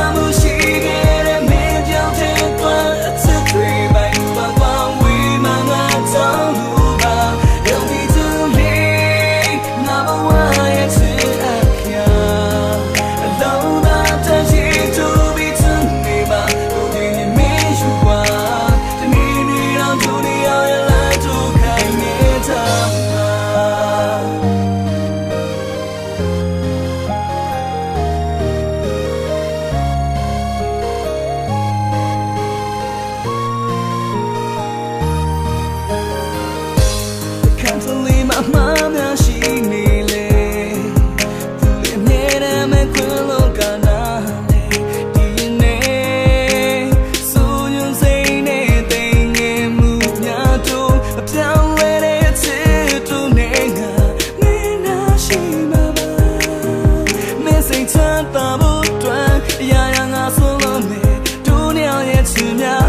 anos. 같으면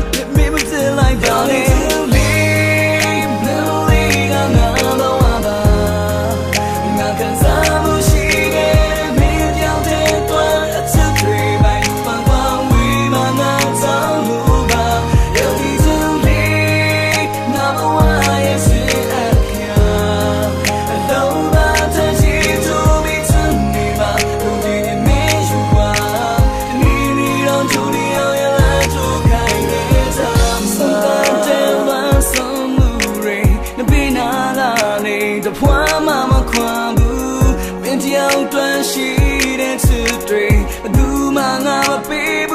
ရှိတဲ့ချစ်တွေဘယ်သူမှငါမပေး